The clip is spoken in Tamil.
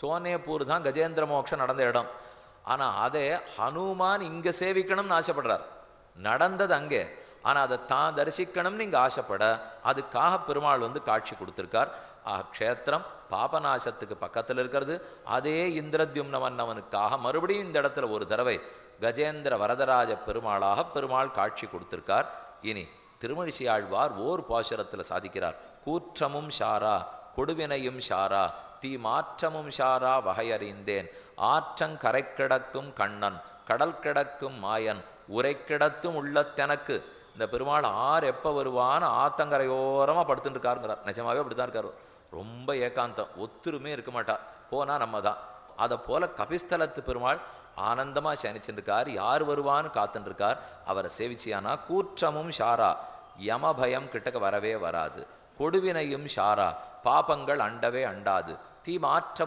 சோனேபூர் தான் கஜேந்திர மோட்சம் நடந்த இடம். ஆனா அதே ஹனுமான் இங்க சேவிக்கணும்னு ஆசைப்படுறார். நடந்தது அங்கே. ஆனா அதை தான் தரிசிக்கணும்னு இங்கே ஆசைப்பட அதுக்காக பெருமாள் வந்து காட்சி கொடுத்துருக்கார். ஆஹ் க்ஷேத்திரம் பாபநாசத்துக்கு பக்கத்துல இருக்கிறது. அதே இந்திரத்யும்ன மன்னவனுக்காக மறுபடியும் இந்த இடத்துல ஒரு தடவை கஜேந்திர வரதராஜ பெருமாளாக பெருமாள் காட்சி கொடுத்திருக்கார். இனி திருமழிசை ஆழ்வார் ஓர் பாசுரத்தில் சாதிக்கிறார். கூற்றமும் ஷாரா கொடுவினையும் ஷாரா தீ மாற்றமும் ஷாரா வகையறிந்தேன். ஆற்றங் கரை கிடக்கும் கண்ணன் கடல் கிடக்கும் மாயன் உரை கிடத்தும் உள்ளத்தெனக்கு இந்த பெருமாள் ஆறு எப்ப வருவான்னு ஆத்தங்கரையோரமா படுத்துட்டு இருக்காருங்கிறார். நிஜமாவே அப்படித்தான் இருக்காரு. ரொம்ப ஏகாந்தம் ஒத்துருமே இருக்க மாட்டா. போனா நம்ம தான் அதை போல கபிஸ்தலத்து பெருமாள் ஆனந்தமா சனிச்சுருக்கார் யார் வருவான்னு காத்துட்டுருக்கார் அவரை சேவிச்சியானா கூற்றமும் ஷாரா. யமபயம் கிட்டக்க வரவே வராது. கொடுவினையும் ஷாரா. பாபங்கள் அண்டவே அண்டாது. தீ மாற்றம்